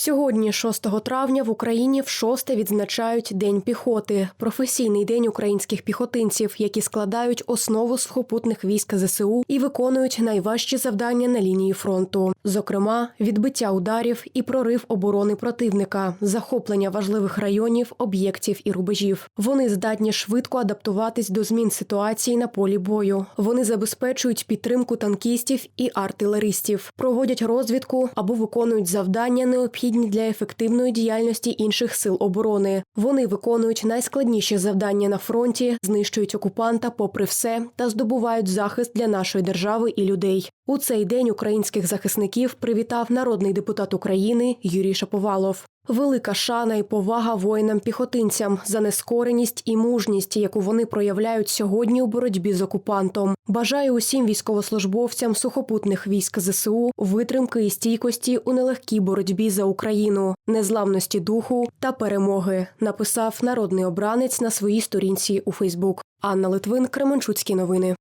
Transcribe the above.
Сьогодні, 6 травня, в Україні вшосте відзначають День піхоти, професійний день українських піхотинців, які складають основу сухопутних військ ЗСУ і виконують найважчі завдання на лінії фронту, зокрема, відбиття ударів і прорив оборони противника, захоплення важливих районів, об'єктів і рубежів. Вони здатні швидко адаптуватись до змін ситуації на полі бою. Вони забезпечують підтримку танкістів і артилеристів, проводять розвідку або виконують завдання необхідні для ефективної діяльності інших сил оборони. Вони виконують найскладніші завдання на фронті, знищують окупанта попри все та здобувають захист для нашої держави і людей. У цей день українських захисників привітав народний депутат України Юрій Шаповалов. Велика шана і повага воїнам-піхотинцям за нескореність і мужність, яку вони проявляють сьогодні у боротьбі з окупантом. Бажаю усім військовослужбовцям сухопутних військ ЗСУ витримки і стійкості у нелегкій боротьбі за Україну, незламності духу та перемоги. Написав народний обранець на своїй сторінці у Фейсбук. Анна Литвин, Кременчуцькі новини.